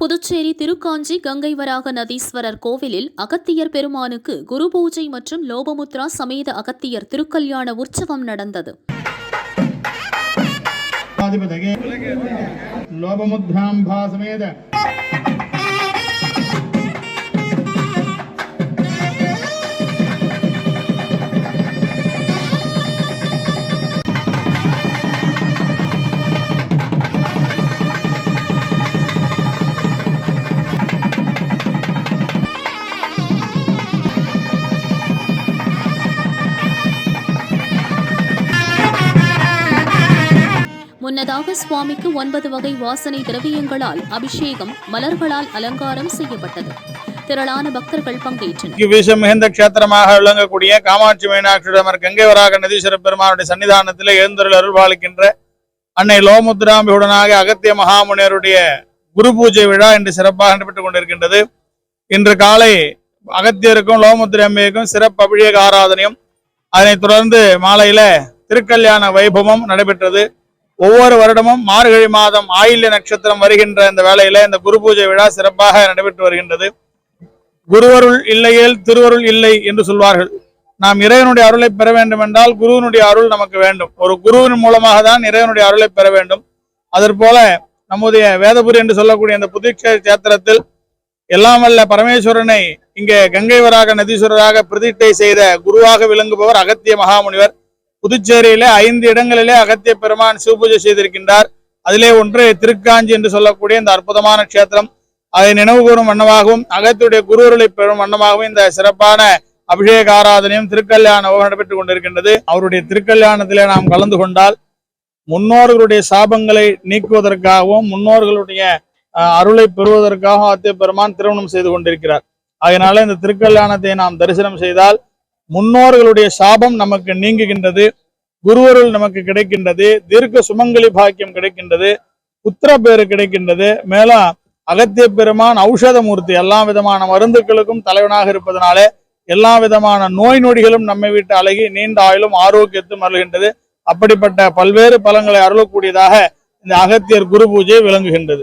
புதுச்சேரி திருக்காஞ்சி கங்கைவராக நதீஸ்வரர் கோவிலில் அகத்தியர் பெருமானுக்கு குரு பூஜை மற்றும் லோபமுத்ரா சமேத அகத்தியர் திருக்கல்யாண உற்சவம் நடந்தது. லோபமுத்ராம்பா சமேத. முன்னதாக சுவாமிக்கு ஒன்பது வகை வாசனை திரவியங்களால் அபிஷேகம் மலர்களால் அலங்காரம் செய்யப்பட்டது. திரளான பக்தர்கள் பங்கேற்றனர். வீசம் மிகுந்த கஷேத்திரமாக விளங்கக்கூடிய காமாட்சி மீனாட்சியுடமர் கங்கை வராக நதீஸ்வர பெருமானுடைய சன்னிதானத்தில் எழுந்தருள் அருள் பாலிக்கின்ற அன்னை லோமுத்ராம்பியுடனாக அகத்திய மகாமுனியருடைய குரு பூஜை விழா இன்று சிறப்பாக நடைபெற்றுக் கொண்டிருக்கின்றது. இன்று காலை அகத்தியருக்கும் லோமுத்ரி அம்மைக்கும் சிறப்பு அபிஷேக ஆராதனையும் அதனைத் தொடர்ந்து மாலையில திருக்கல்யாண வைபவம் நடைபெற்றது. ஒவ்வொரு வருடமும் மார்கழி மாதம் ஆயில்ய நட்சத்திரம் வருகின்ற இந்த வேளையில இந்த குரு பூஜை விழா சிறப்பாக நடைபெற்று வருகின்றது. குருவருள் இல்லையேல் திருவருள் இல்லை என்று சொல்வார்கள். நாம் இறைவனுடைய அருளை பெற வேண்டும் என்றால் குருவினுடைய அருள் நமக்கு வேண்டும். ஒரு குருவின் மூலமாக தான் இறைவனுடைய அருளை பெற வேண்டும். அதற்போல நம்முடைய வேதபுரி என்று சொல்லக்கூடிய இந்த புதுச்சேரி சேத்திரத்தில் எல்லாம் வல்ல பரமேஸ்வரனை இங்கே கங்கைவராக நதீஸ்வரராக பிரதிஷ்டை செய்த குருவாக விளங்குபவர் அகத்திய மகாமுனிவர். புதுச்சேரியில ஐந்து இடங்களிலே அகத்திய பெருமான் சிவபூஜை செய்திருக்கின்றார். அதிலே ஒன்று திருக்காஞ்சி என்று சொல்லக்கூடிய இந்த அற்புதமான கஷேத்திரம். அதை நினைவு கூறும் வண்ணமாகவும் அகத்தியுடைய குருவருளை பெறும் வண்ணமாகவும் இந்த சிறப்பான அபிஷேக ஆராதனையும் திருக்கல்யாணம் நடைபெற்றுக் கொண்டிருக்கின்றது. அவருடைய திருக்கல்யாணத்திலே நாம் கலந்து கொண்டால் முன்னோர்களுடைய சாபங்களை நீக்குவதற்காகவும் முன்னோர்களுடைய அஹ், அருளை பெறுவதற்காகவும் அத்திய பெருமான் திருமணம் செய்து கொண்டிருக்கிறார். அதனால இந்த திருக்கல்யாணத்தை நாம் தரிசனம் செய்தால் முன்னோர்களுடைய சாபம் நமக்கு நீங்குகின்றது. குருவருள் நமக்கு கிடைக்கின்றது. தீர்க்க சுமங்கலி பாக்கியம் கிடைக்கின்றது. புத்திர பேரு கிடைக்கின்றது. மேலும் அகத்திய பெருமான் ஔஷதமூர்த்தி எல்லா விதமான மருந்துகளுக்கும் தலைவனாக இருப்பதனாலே எல்லா விதமான நோய் நொடிகளும் நம்மை விட்டு அழகி நீண்ட ஆயுளும் ஆரோக்கியத்தும் அருள்கின்றது. அப்படிப்பட்ட பல்வேறு பலங்களை அருளக்கூடியதாக இந்த அகத்தியர் குரு பூஜை விளங்குகின்றது.